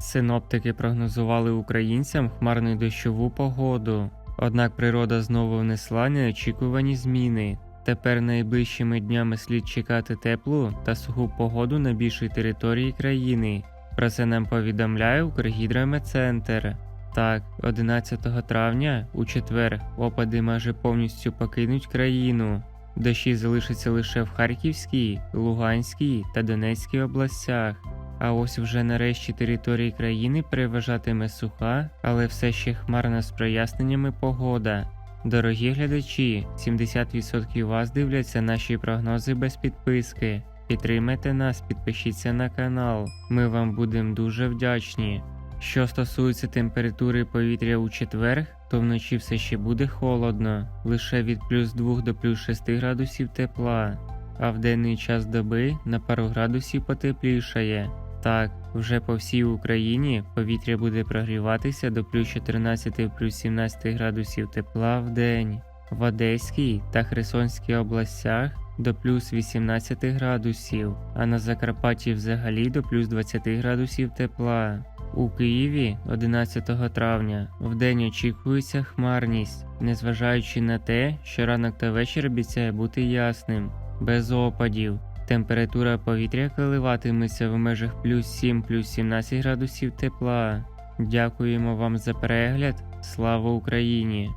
Синоптики прогнозували українцям хмарну дощову погоду. Однак природа знову внесла неочікувані зміни. Тепер найближчими днями слід чекати теплу та суху погоду на більшій території країни. Про це нам повідомляє Укргідрометцентр. Так, 11 травня у четвер опади майже повністю покинуть країну. Дощі залишаться лише в Харківській, Луганській та Донецькій областях. А ось вже нарешті території країни переважатиме суха, але все ще хмарна з проясненнями погода. Дорогі глядачі, 70% вас дивляться наші прогнози без підписки. Підтримайте нас, підпишіться на канал. Ми вам будемо дуже вдячні. Що стосується температури повітря у четвер, то вночі все ще буде холодно, лише від плюс 2 до плюс 6 градусів тепла, а в денний час доби на пару градусів потеплішає. Так, вже по всій Україні повітря буде прогріватися до плюс 14 плюс 17 градусів тепла в день, в Одеській та Херсонській областях до плюс 18 градусів, а на Закарпатті взагалі до плюс 20 градусів тепла. У Києві 11 травня вдень очікується хмарність, незважаючи на те, що ранок та вечір обіцяє бути ясним, без опадів. Температура повітря коливатиметься в межах плюс 7 плюс 17 градусів тепла. Дякуємо вам за перегляд. Слава Україні!